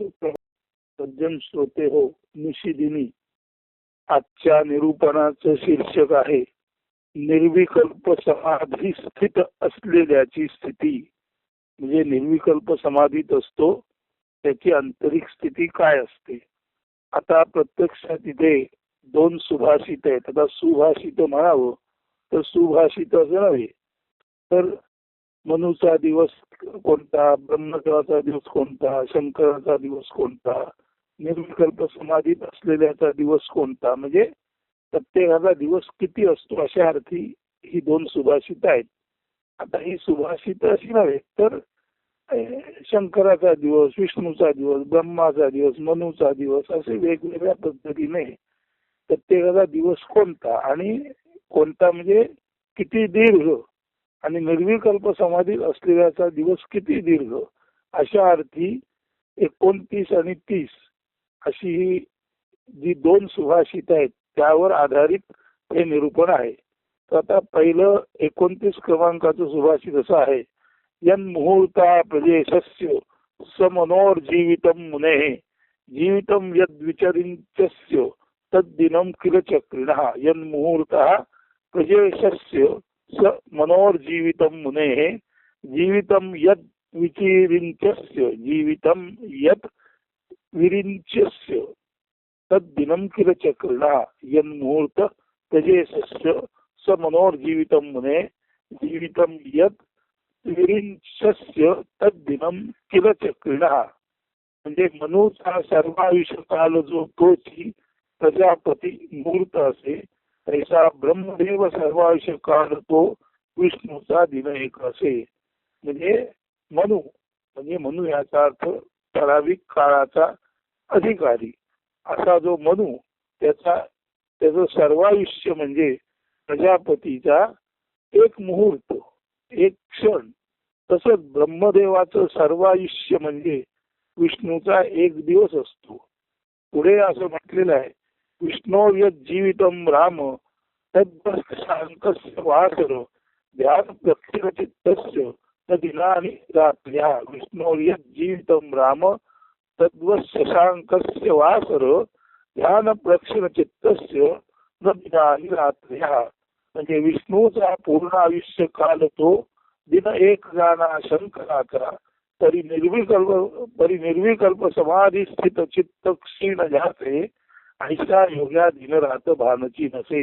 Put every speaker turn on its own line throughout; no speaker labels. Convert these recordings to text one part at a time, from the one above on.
सज्जन श्रोते हो निशिदिनी. आजच्या निरूपणाचं शीर्षक आहे निर्विकल्प समाधी स्थित असलेल्याची स्थिती. म्हणजे निर्विकल्प समाधीत असतो त्याची आंतरिक स्थिती काय असते? आता प्रत्यक्षात इथे दोन सुभाषित आहेत. आता सुभाषित म्हणावं तर सुभाषित असं नव्हे. तर मनुचा दिवस कोणता ब्रह्मदेवाचा दिवस कोणता शंकराचा दिवस कोणता निर्विकल्प समाधीत असलेल्याचा दिवस कोणता? म्हणजे प्रत्येकाचा दिवस किती असतो अशा अर्थी ही दोन सुभाषित आहेत. आता ही सुभाषित अशी नव्हे तर शंकराचा दिवस विष्णूचा दिवस ब्रह्माचा दिवस मनूचा दिवस असे वेगवेगळ्या पद्धतीने प्रत्येकाचा दिवस कोणता आणि कोणता म्हणजे किती दीर्घ आणि निर्विकल्प समाधीत असलेल्याचा दिवस किती दीर्घ? अशा अर्थी एकोणतीस आणि तीस अशी ही जी दोन सुभाषित आहेत त्यावर आधारित हे निरूपण आहे. तर आता पहिलं एकोणतीस क्रमांकाचं सुभाषित असं आहे. यन मुहूर्ता प्रदेशस्य समनोर जीवितम मुने जीवितम यद विचरिंचस्य तद्दिनम किल चक्रिण। यन मुहूर्ता प्रजेशस्य स मनोर्जीवितम मुने जीवितम यद विचिरिंचस्य जीवितम यद विरिंचस्य तद्दिनं किल चक्रिणा यन्मुहूर्त प्रजेशस्य स मनोर्जीवितं मुने, जीवितं यत् विरिंचस्य तद्दिनं किल चक्रिणा म्हणजे मनूचा सर्वायुष्य काल जो तोची प्रजापती मुहूर्त असे तैसा ब्रह्मदेव सर्वायुष्य काळ तो विष्णूचा दिन एक असे. म्हणजे मनु म्हणजे मनु याचा अर्थ ठराविक काळाचा अधिकारी. असा जो मनु त्याचा त्याचं सर्वायुष्य म्हणजे प्रजापतीचा एक मुहूर्त एक क्षण. तसंच ब्रह्मदेवाचं सर्वायुष्य म्हणजे विष्णूचा एक दिवस असतो. पुढे असं म्हटलेलं आहे विष्णो यद जीवितम राम तद्शांकस्य वासर ध्यान प्रत्यक्षचित्तस्य न रात्र्या। विष्णो यद जीवितम राम तद्वत वासर ध्यान प्रक्षण चित्तस्य न दिनानि रात्र्या। म्हणजे विष्णूचा पूर्ण आयुष्य काल तो दिन एक जाणा शंकराचा तरी निर्विकल्प तरी निर्विकल्प समाधी स्थित चित्त क्षीण जाते ऐसा योग्या दिन रात भानची नसे.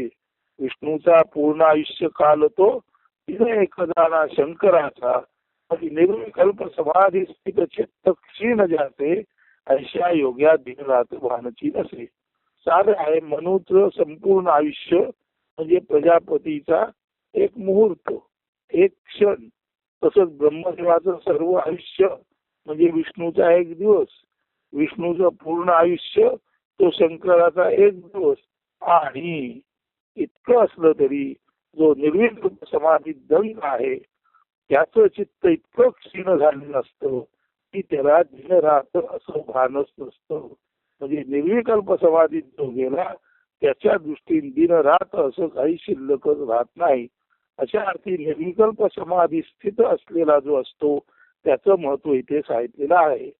विष्णूचा पूर्ण आयुष्य काल तो. दिन एक शंकराचा निर्विकल्प समाधी स्थित चित्त क्षीण जाते ऐशा योग्या दिन रात भानची नसे. साधं आहे मनूचं संपूर्ण आयुष्य म्हणजे प्रजापतीचा एक मुहूर्त एक क्षण. तसंच ब्रह्मदेवाचं सर्व आयुष्य म्हणजे विष्णूचा एक दिवस. विष्णूचं पूर्ण आयुष्य तो शंकराचा एक दिवस आणि इतकं असलं तरी जो निर्विकल्प समाधी दंग आहे त्याचं चित्त इतकं क्षीण झालेलं असतं की त्याला दिन राहत असं भानच नसतं. म्हणजे निर्विकल्प समाधीत जो गेला त्याच्या दृष्टीने दिन राहत असं काही शिल्लकच राहत नाही. अशा अर्थी निर्विकल्प समाधी स्थित असलेला जो असतो त्याचं महत्त्व इथे सांगितलेलं आहे.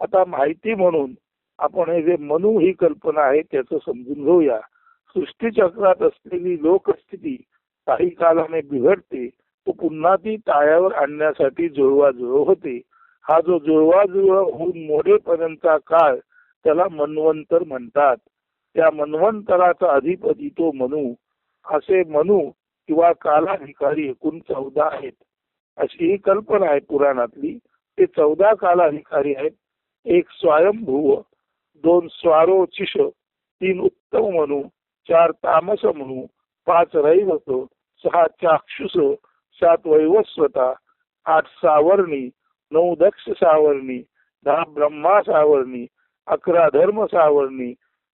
आता माहिती म्हणून आपण हे जे मनू ही कल्पना आहे त्याचं समजून घेऊया. सृष्टीचक्रात असलेली लोकस्थिती काही कालाने बिघडते तो पुन्हा ती ताळ्यावर आणण्यासाठी जुळवाजुळव होते. हा जो जुळवाजुळव होऊन मोडेपर्यंतचा काळ त्याला मन्वंतर म्हणतात. त्या मन्वंतराचा अधिपती तो मनू असे मनू किंवा कालाधिकारी एकूण चौदा आहेत. अशी ही कल्पना आहे पुराणातली. ते चौदा कालाधिकारी आहेत. एक स्वयंभूव दोन स्वारोचिष तीन उत्तम मनू चार तामस म्हणू पाच रैवत सहा चाक्षुष सात वैवस्वता आठ सावर्णी नऊ दक्ष सावर्णी दहा ब्रह्मा सावर्णी अकरा धर्म सावर्णी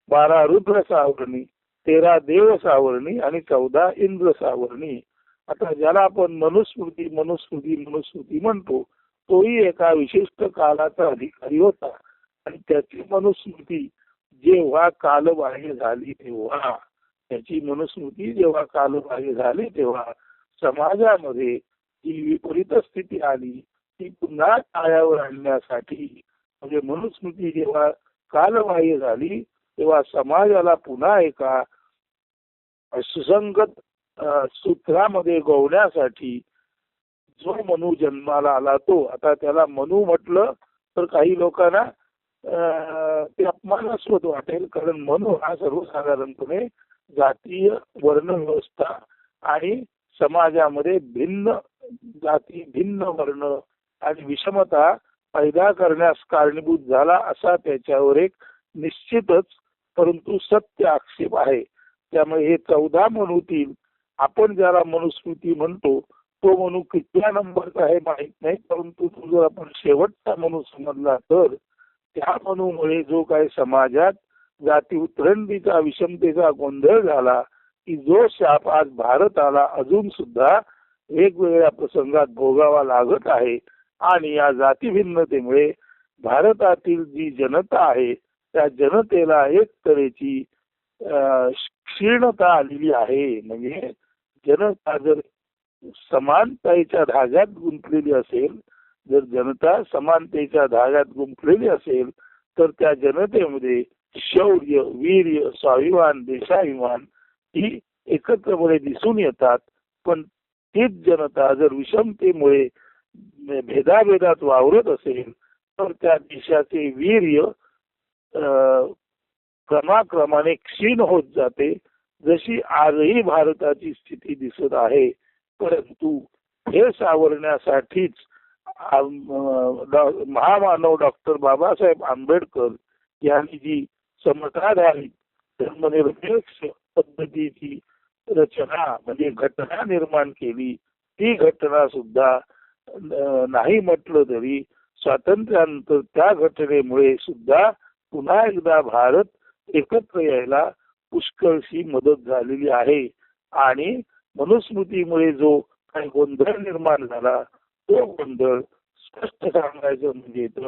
बारा रुद्र सावर्णी तेरा देव सावर्णी आणि चौदा इंद्र सावर्णी. आता ज्याला आपण मनुस्मृती मनुस्मृती मनुस्मृती म्हणतो तोही एका विशिष्ट कालाचा अधिकारी होता. आणि त्याची मनुस्मृती जेव्हा कालबाह्य झाली तेव्हा त्याची मनुस्मृती जेव्हा कालबाह्य झाली तेव्हा समाजामध्ये जी विपरीत स्थिती आली ती पुन्हा टाळ्यावर आणण्यासाठी म्हणजे मनुस्मृती जेव्हा कालबाह्य झाली तेव्हा समाजाला पुन्हा एका सुसंगत सूत्रामध्ये गोवण्यासाठी जो मनु जन्माला आला तो आता त्याला मनु म्हटलं तर काही लोकांना ते अपमानास्पद वाटेल. कारण मनु हा सर्वसाधारणपणे जातीय वर्ण व्यवस्था आणि समाजामध्ये भिन्न जाती भिन्न वर्ण आणि विषमता पैदा करण्यास कारणीभूत झाला असा त्याच्यावर एक निश्चितच परंतु सत्य आक्षेप आहे. त्यामुळे हे चौदा मनुतील आपण ज्याला मनुस्मृती म्हणतो तो मनू कितव्या नंबरचा आहे माहीत नाही. परंतु तो जर आपण शेवटचा मनू समजला तर त्या मनुमुळे जो काही समाजात जाती उतरंडीचा विषमतेचा गोंधळ झाला की जो शाप आज भारताला अजून सुद्धा वेगवेगळ्या प्रसंगात भोगावा लागत आहे आणि या जातीभिन्नतेमुळे भारतातील जी जनता आहे त्या जनतेला एक तऱ्हेची क्षीणता आलेली आहे. म्हणजे जनता जर समानतेच्या धाग्यात गुंतलेली असेल जर जनता समानतेच्या धाग्यात गुंफलेली असेल तर त्या जनतेमध्ये शौर्य वीर्य स्वाभिमान देशाभिमान ही एकत्रपणे दिसून येतात. पण तीच जनता जर विषमतेमुळे भेदाभेदात वावरत असेल तर त्या देशाचे वीर्य अं, क्रमाक्रमाने क्षीण होत जाते. जशी आजही भारताची स्थिती दिसत आहे परंतु हे सावरण्यासाठीच महामानव डॉक्टर बाबासाहेब आंबेडकर यांनी जी समताधारित धर्मनिरपेक्ष पद्धतीची रचना म्हणजे घटना निर्माण केली ती घटना सुद्धा नाही म्हटलं तरी स्वातंत्र्यानंतर त्या घटनेमुळे सुद्धा पुन्हा एकदा भारत एकत्र यायला पुष्कळशी मदत झालेली आहे. आणि मनुस्मृतीमुळे जो काही गोंधळ निर्माण झाला तो गोंधळ स्पष्ट सांगायचं म्हणजे तर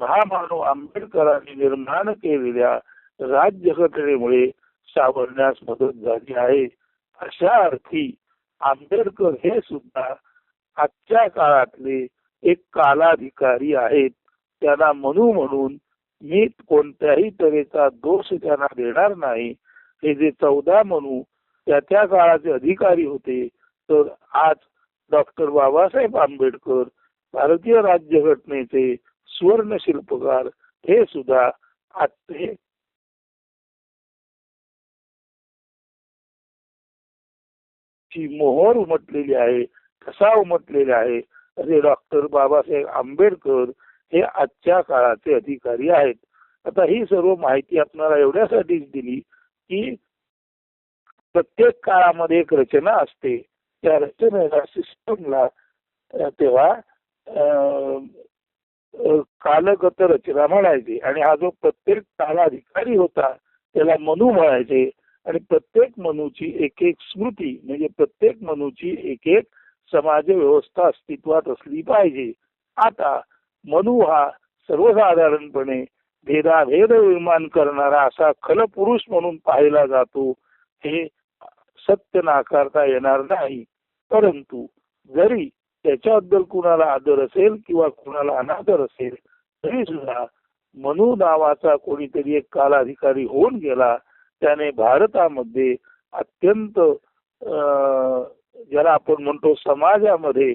महामानव आंबेडकरांनी निर्माण केलेल्या राज्यघटनेमुळे सावरण्यास मदत झाली आहे. अशा अर्थी आंबेडकर हे सुद्धा आजच्या काळातले एक कालाधिकारी आहेत. त्यांना म्हणू म्हणून मी कोणत्याही तऱ्हेचा दोष त्यांना देणार नाही. हे जे चौदा म्हणू त्या त्या काळाचे अधिकारी होते तर आज डॉक्टर बाबासाहेब आंबेडकर भारतीय राज्यघटनेचे सुवर्ण शिल्पकार हे सुद्धा आजचे ची मोहर उमटलेली आहे कसा उमटलेला आहे. असे डॉक्टर बाबासाहेब आंबेडकर हे आजच्या काळाचे अधिकारी आहेत. आता ही सर्व माहिती आपणाला एवढ्यासाठीच दिली की प्रत्येक काळामध्ये एक रचना असते. त्या रचनेला सिस्टमला तेव्हा कालगत रचना म्हणायचे. आणि हा जो प्रत्येक कालाधिकारी होता त्याला मनू म्हणायचे. आणि प्रत्येक मनूची एक एक स्मृती म्हणजे प्रत्येक मनूची एक एक समाज व्यवस्था अस्तित्वात असली पाहिजे. आता मनू हा सर्वसाधारणपणे भेदाभेद निर्माण करणारा असा खलपुरुष म्हणून पाहिला जातो. हे सत्य नाकारता येणार नाही. परंतु जरी त्याच्याबद्दल कुणाला आदर असेल किंवा कुणाला अनादर असेल तरी सुद्धा मनू नावाचा कोणीतरी एक कालाधिकारी होऊन गेला. त्याने भारतामध्ये अत्यंत अं, ज्याला आपण म्हणतो समाजामध्ये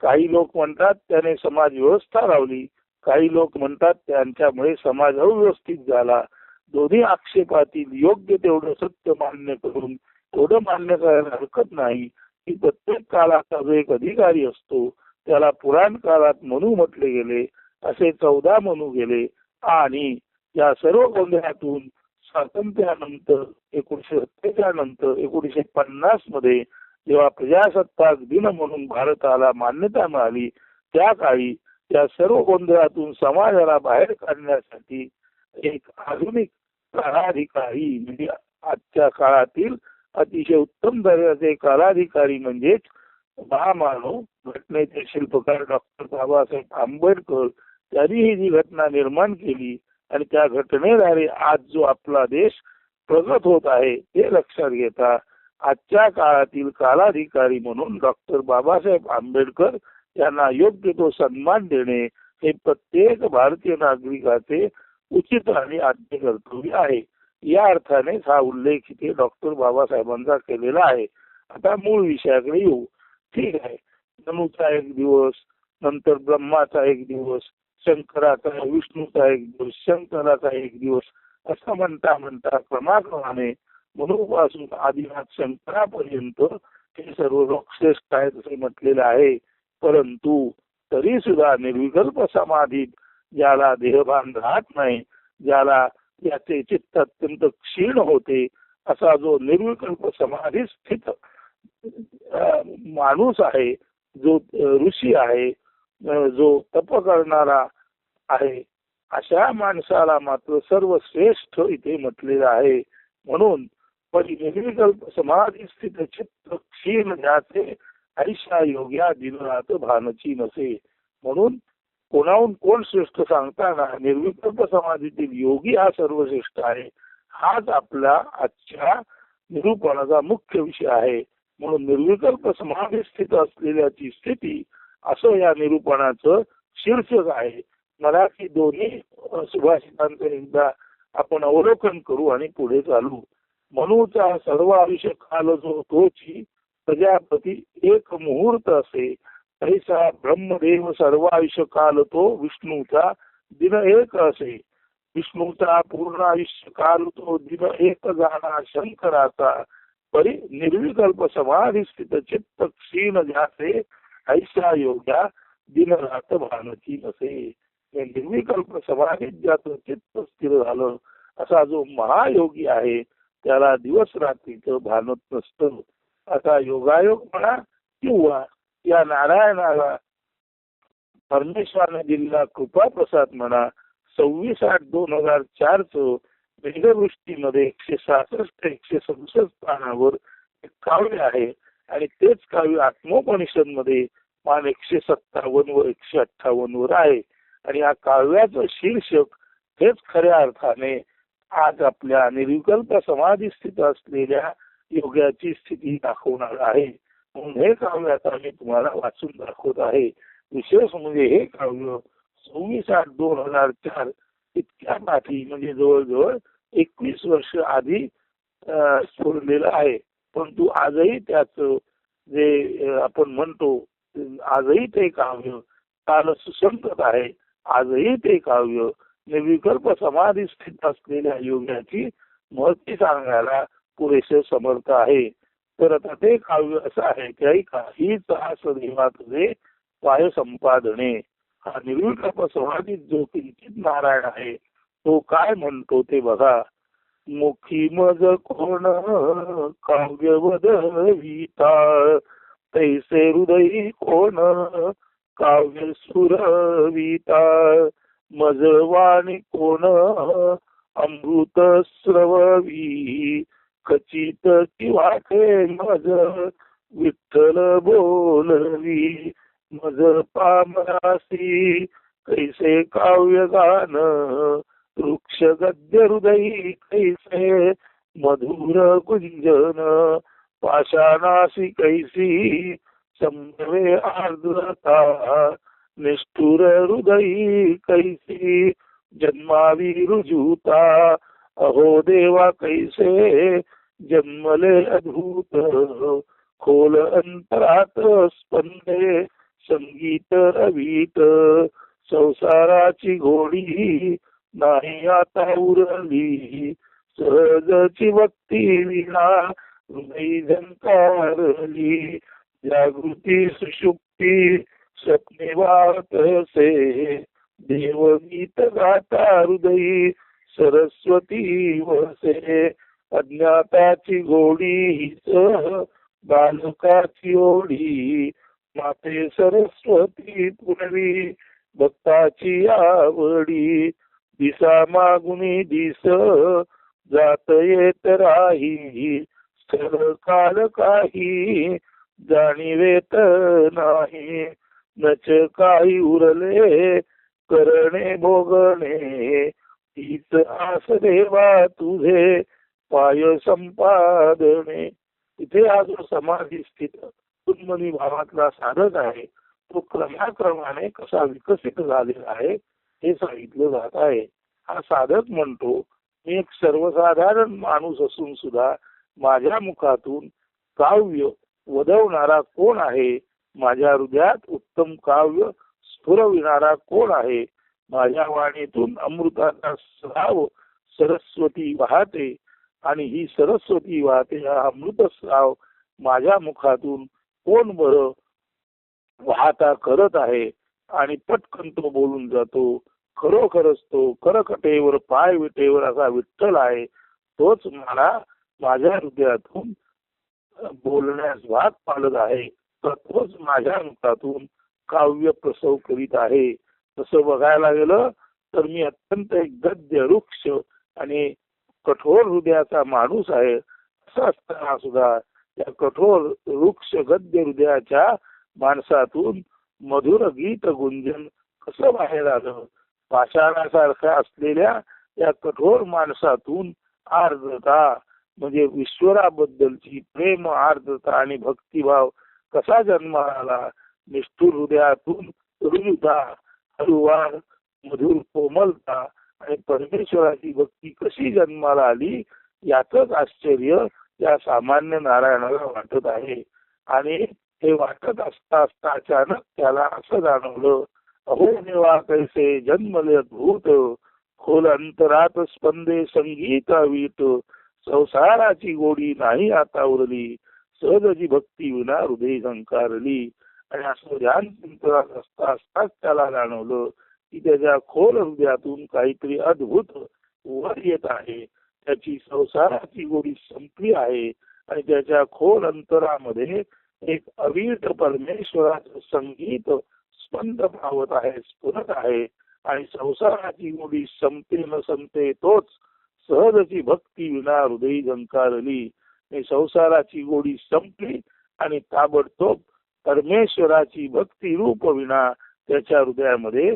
काही लोक म्हणतात त्याने समाज व्यवस्था लावली. काही लोक म्हणतात त्यांच्यामुळे समाज अव्यवस्थित झाला. दोन्ही आक्षेपातील योग्य तेवढं सत्य मान्य करून एवढं मान्य करायला हरकत नाही की प्रत्येक काळाचा जो एक अधिकारी असतो त्याला पुराण काळात मनू म्हटले गेले असे चौदा मनू गेले आणि या सर्व गोंधळातून स्वातंत्र्यानंतर एकोणीशे सत्तेच्या नंतर एकोणीशे पन्नासमध्ये जेव्हा प्रजासत्ताक दिन म्हणून भारताला मान्यता मिळाली त्या काळी त्या सर्व गोंधळातून समाजाला बाहेर काढण्यासाठी एक आधुनिक काळाधिकारी म्हणजे आजच्या काळातील अतिशय उत्तम दर्जाचे कालाधिकारी म्हणजेच महामानव घटनेचे शिल्पकार डॉक्टर बाबासाहेब आंबेडकर त्यांनी ही जी घटना निर्माण केली आणि त्या घटनेद्वारे आज जो आपला देश प्रगत होत आहे ते लक्षात घेता आजच्या काळातील कालाधिकारी म्हणून डॉक्टर बाबासाहेब आंबेडकर यांना योग्य तो सन्मान देणे हे प्रत्येक भारतीय नागरिकाचे उचित आणि आद्य कर्तव्य आहे. या अर्थानेच हा उल्लेख इथे डॉक्टर बाबासाहेबांचा केलेला आहे. आता मूळ विषयाकडे येऊ. ठीक आहे. धनुचा एक दिवस नंतर ब्रह्माचा एक दिवस शंकराचा विष्णूचा एक दिवस शंकराचा एक दिवस असं म्हणता म्हणता क्रमाक्रमाने म्हणूपासून आदिनाथ शंकरापर्यंत हे सर्व लोकश्रेष्ठ आहेत असे म्हटलेलं आहे. परंतु तरी सुद्धा निर्विकल्प समाधीत ज्याला देहभान राहत नाही ज्याला याचे चित्त अत्यंत क्षीण होते असा जो निर्विकल्प समाधी स्थित माणूस आहे जो ऋषी आहे जो तप करणारा आहे अशा माणसाला मात्र सर्व श्रेष्ठ इथे म्हटलेलं आहे. म्हणून निर्विकल्प समाधी स्थित चित्त क्षीण ज्याचे ऐशा योग्या दिनरात भानची नसे. म्हणून कोणाहून कोण श्रेष्ठ सांगताना निर्विकल्प समाधीतील योगी हा सर्वश्रेष्ठ आहे. हाच आपला आजच्या निरूपणाचा मुख्य विषय आहे. म्हणून निर्विकल्प समाधी स्थित असलेल्याची स्थिती असं या निरूपणाचं शीर्षक आहे. मराठी दोन्ही सुभाषितांचं एकदा आपण अवलोकन करू आणि पुढे चालू. मनूचा सर्व आयुष्य काल जो तोची प्रजापती एक मुहूर्त असे. ऐसा ब्रह्मदेव सर्व आयुष्य काल तो विष्णूचा दिन एक असे विष्णूचा पूर्ण आयुष्य काल तो दिन एक जाणा शंकराचा परी निर्विकल्प समाधी स्थित चित्त क्षीण जाते ऐसा योग्या दिन रात भानची नसे निर्विकल्प समाधीत ज्याचं चित्त स्थिर झालं असा जो महायोगी आहे त्याला दिवस रात्रीच भानत नसतं असा योगायोग म्हणा किंवा या नारायणाला परमेश्वराने दिलेला कृपा प्रसाद म्हणा सव्वीस आठ दोन हजार चार च मेघवृष्टीमध्ये एकशे सहासष्ट एकशे सदुसष्ट पानावर एक काव्य आहे आणि तेच काव्य आत्मोपनिषदमध्ये मान एकशे सत्तावन्न व एकशे अठ्ठावन्न वर आहे. आणि या काव्याचं शीर्षक हेच खऱ्या अर्थाने आज आपल्या निर्विकल्प समाधी स्थित असलेल्या योगाची स्थिती दाखवणार आहे. हे काव्य आता मी तुम्हाला वाचून दाखवत आहे. विशेष म्हणजे हे काव्य सव्वीस आठ दोन हजार चार इतक्या पाठी म्हणजे जवळजवळ एकवीस वर्ष आधी सोडलेलं आहे. परंतु आजही त्याच जे आपण म्हणतो आजही ते काव्य काल सुसंगत आहे. आजही ते काव्य निर्विकल्प समाधी स्थित असलेल्या योगाची महती सांगायला पुरेसे समर्थ आहे. तर आता ते काव्य असं आहे की ऐका हीच हा सदैवा तुझे पाय संपादने हा निर्विकल्प समाधीत जो किंचित नारायण आहे तो काय म्हणतो ते बघा. मुखी मज कोण काव्य वदविता तैसे हृदय कोण काव्य सुरविता. मजवाणी कोण अमृत स्रववी खचित वाटे मज विठ्ठल बोलवी. मज पामरासी कैसे काव्य गान वृक्ष गद्य हृदयी कैसे मधुर गुंजन. पाषाणासी कैसी संभवे आर्द्रता निष्ठुर हृदयी कैसी जन्मावी रुजुता. अहो देवा कैसे जन्मले अद्भुत खोल अंतरात स्पंदे संगीत रवीत संसाराची घोडी नाही आता उरली. सहजची भक्ती विना हृदय झंकारली. जागृती सुशुक्ती स्वप्ने वाहत असे देवगीत गाता हृदयी सरस्वती वसे. अज्ञाताची गोडी हिच बालकाची ओढी. माते सरस्वती पुनवी भक्ताची आवडी. दिसा मागुनी दिस जात येत राही. सर काल काही जाणीवेत नाही. नच काही उरले करणे भोगणे. हीच आस देवा तुझे पाय संपादने इथे हा जो समाधी स्थित उन्मनी भावातला साधक आहे तो क्रमाक्रमाने कसा विकसित झालेला आहे हे सांगितलं जात आहे. हा साधक म्हणतो मी एक सर्वसाधारण माणूस असून सुद्धा माझ्या मुखातून काव्य वदवणारा कोण आहे? माझ्या हृदयात उत्तम काव्य स्फुरविणारा कोण आहे? माझ्या वाणीतून अमृताचा स्राव सरस्वती वाहते. आणि ही सरस्वती वाहते हा अमृतस्राव माझ्या मुखातून कोण बर वाहता करत आहे? आणि पटकन तो बोलून जातो खरोखरच तो करकटेवर पाय विटेवर असा विठ्ठल आहे तोच मला माझ्या हृदयातून बोलण्यास भाग पाडत आहे तर तोच माझ्या मुखातून काव्य प्रसव करीत आहे. तसं बघायला गेलं तर मी अत्यंत एक गद्य वृक्ष आणि कठोर हृदयाचा माणूस आहे असा असताना सुद्धा या कठोर वृक्ष गद्य हृदयाच्या माणसातून मधुर गीत गुंजन कसं बाहेर आलं? पाषाणासारख्या असलेल्या या कठोर माणसातून आर्द्रता म्हणजे ईश्वराबद्दलची प्रेम आर्द्रता आणि भक्तिभाव कसा जन्माला आला? निष्ठुर हृदयातून रुजुता हळुवार मधुर कोमलता आणि परमेश्वराची भक्ती कशी जन्माला आली याचंच आश्चर्य या सामान्य नारायणाला वाटत आहे. आणि हे वाटत असता असता अचानक त्याला असं जाणवलं अहो देवा कैसे जन्मले भूत खोल अंतरात स्पंदे संगीत वीट संसाराची गोडी नाही आता उरली सहजची भक्ती विना हृदय संकारली आणि असं ध्यान चिंतनात असता असताच त्याला जाणवलं की त्याच्या खोल हृदयातून काहीतरी अद्भुत वर येत आहे. त्याची संसाराची गोडी संपली आहे आणि त्याच्या खोल अंतरामध्ये एक अवीट परमेश्वराचं संगीत स्पंद पावत आहे स्फुरत आहे आणि संसाराची गोडी संपते न संपते तोच सहजची भक्ती विना हृदय झंकारली. संसाराची गोडी संपली आणि ताबडतोब परमेश्वराची भक्ती रूप विना त्याच्या हृदयामध्ये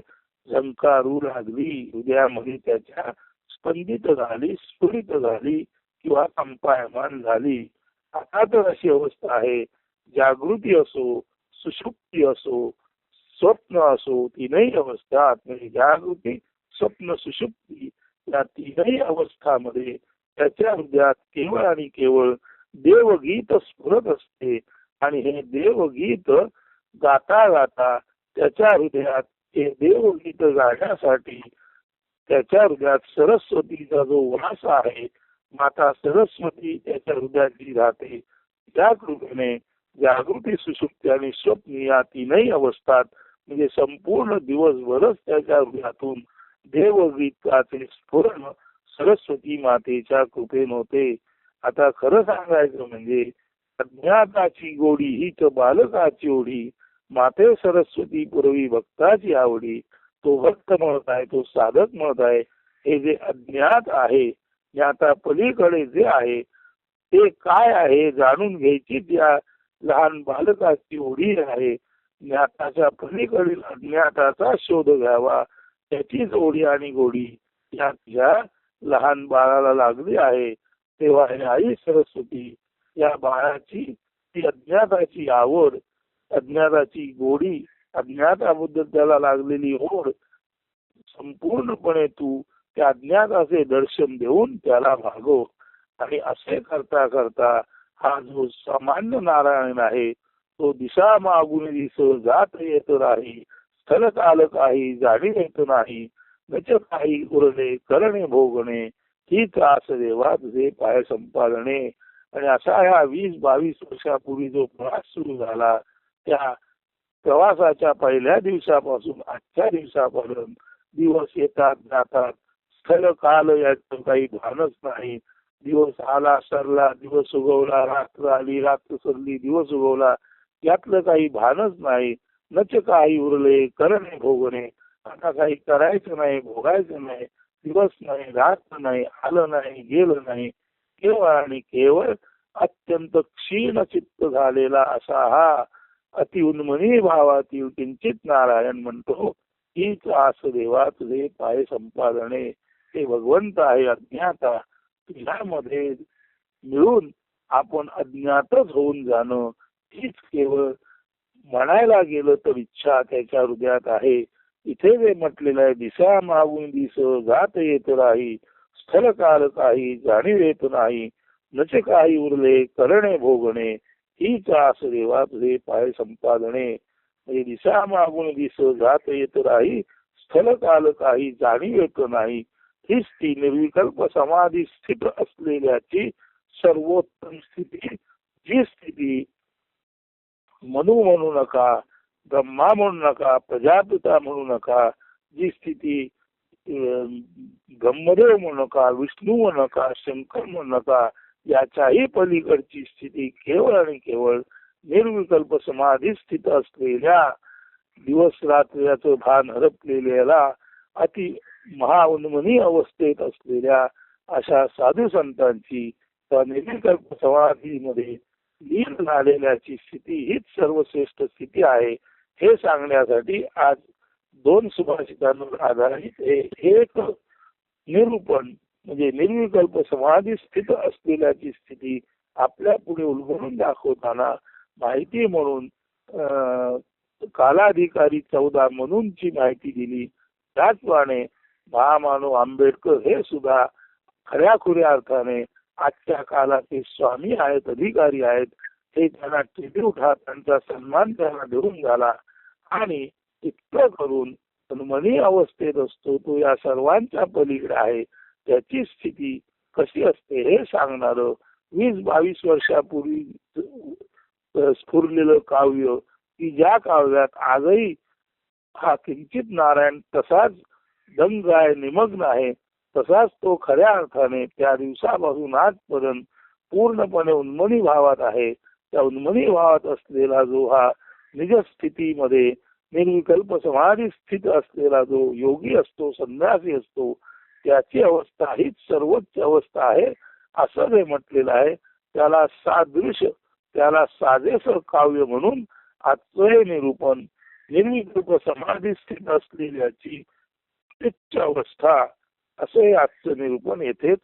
झंकारू लागली हृदयामध्ये त्याच्या स्पंदित झाली स्फुरित झाली किंवा कंपायमान झाली. आता तर अशी अवस्था आहे. जागृती असो सुषुप्ती असो स्वप्न असो तीनही अवस्था म्हणजे जागृती स्वप्न सुषुप्ती या तीनही अवस्थामध्ये त्याच्या हृदयात केवळ आणि केवळ देवगीत स्फुरत असते. आणि हे देवगीत गाता गाता त्याच्या हृदयात देव गीत गाण्यासाठी त्याच्या हृदयात सरस्वतीचा जो वास आहे माता सरस्वती त्याच्या हृदयाची राहते त्या कृपेने जागृती सुसुप्ती आणि स्वप्न या तीनही अवस्थात म्हणजे संपूर्ण दिवसभरच त्याच्या हृदयातून देवगीताचे स्फुरण सरस्वती मातेच्या कृपेन होते. आता खरं सांगायचं म्हणजे अज्ञाताची गोडी हीच बालकाची ओढी माते सरस्वती पूर्वी भक्ताची आवडी तो भक्त म्हणत आहे तो साधक म्हणत आहे हे जे अज्ञात आहे ज्ञाता पलीकडे जे आहे ते काय आहे जाणून घ्यायची त्या लहान बालकाची ओढी आहे. ज्ञाताच्या पलीकडील अज्ञाताचा शोध घ्यावा त्याचीच ओढी आणि गोडी या तुझ्या लहान बाळाला लागली आहे. तेव्हा हे आई सरस्वती या बाळाची ती अज्ञाताची आवड अज्ञाताची गोडी अज्ञाताबद्दल त्याला लागलेली ओढ संपूर्णपणे तू त्या अज्ञाताचे दर्शन देऊन त्याला भागव. आणि असे करता करता हा जो सामान्य नारायण आहे तो दिशा मागून दिस जात येत नाही स्थल काल काही जाणी येत नाही गच काही उरणे करणे भोगणे ही त्रास देवा तुझे पाय संपादने आणि असा ह्या वीस बावीस वर्षापूर्वी जो प्रवास सुरू झाला त्या प्रवासाच्या पहिल्या दिवसापासून आजच्या दिवसापर्यंत दिवस येतात जातात. स्थल काल याचं काही भानच नाही. दिवस आला सरला दिवस उगवला रात्र आली रात्र सरली दिवस उगवला. यातलं काही भानच नाही. नच काही उरले करणे भोगणे. आता काही करायचं नाही भोगायचं नाही. दिवस नाही रात्र नाही आलं नाही गेलं नाही. केवळ आणि केवळ अत्यंत क्षीण चित्त झालेला असा हा अतिउन्मनी भावातील किंचित नारायण म्हणतो हीच आस देवा तुझे पाय संपादने हे भगवंत आहे अज्ञाता तुझ्यामध्ये मिळून आपण अज्ञातच होऊन जाणं हीच केवळ म्हणायला गेलं तर इच्छा त्याच्या हृदयात आहे. इथे जे म्हटलेलं आहे दिसा मागून दिस जात येत राही स्थल काल काही जाणीव येत नाही नचे काही उरले करणे भोगणे ही आस देवा तुझे पाय संपादने म्हणजे दिसा मागून दिस जात येत राही स्थल काल काही जाणीव येत नाही. हीच ती निर्विकल्प समाधी स्थित असलेल्याची सर्वोत्तम स्थिती. जी स्थिती मनु म्हणू नका ब्रह्मा म्हणू नका प्रजापिता म्हणू नका जी स्थिती ब्रह्मदेव म्हणू नका विष्णू म्हणू नका शंकर म्हणू नका याच्याही पलीकडची स्थिती केवळ आणि केवळ निर्विकल्प समाधी स्थित असलेल्या दिवस रात्रीचं भान हरपलेल्याला अति महाउन्मनी अवस्थेत असलेल्या अशा साधू संतांची निर्विकल्प समाधीमध्ये लीन झालेल्याची स्थिती हीच सर्वश्रेष्ठ स्थिती आहे हे सांगण्यासाठी आज दोन सुभाषितांवर आधारित हे एक निरूपण म्हणजे निर्विकल्प समाधी स्थित असलेल्याची स्थिती आपल्या पुढे उलगडून दाखवताना माहिती म्हणून कालाधिकारी चौदा म्हणूनची माहिती दिली. त्याचप्रमाणे महामानव आंबेडकर हे सुद्धा खऱ्या खुऱ्या अर्थाने आजच्या काळाचे स्वामी आहेत अधिकारी आहेत. हे त्यांना ट्रिब्यूट हा त्यांचा सन्मान त्यांना देऊन झाला. आणि इतकं करून मनी अवस्थेत असतो तो या सर्वांच्या पलीकडे आहे. त्याची स्थिती कशी असते हे सांगणार वीस बावीस वर्षापूर्वी स्फुरलेलं काव्य की ज्या काव्यात आजही हा किंचित नारायण तसाच दंग आहे निमग्न आहे तसाच तो खऱ्या अर्थाने त्या दिवसापासून आजपर्यंत पूर्णपणे उन्मणी भावात आहे. त्या उन्मणी भावात असलेला जो हा निजस्थितीमध्ये निर्विकल्प समाधी स्थित असलेला जो योगी असतो संन्यासी असतो त्याची अवस्था हीच सर्वोच्च अवस्था आहे असं जे म्हटलेलं आहे त्याला सादृश त्याला साजेस काव्य म्हणून आजचं हे निरूपण निर्विकल्प समाधी स्थित असलेल्याची उच्च अवस्था असं हे आजचं निरूपण येथे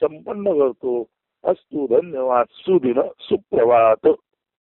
संपन्न करतो. अस्तु धन्यवाद. सुदिन सुप्रभात.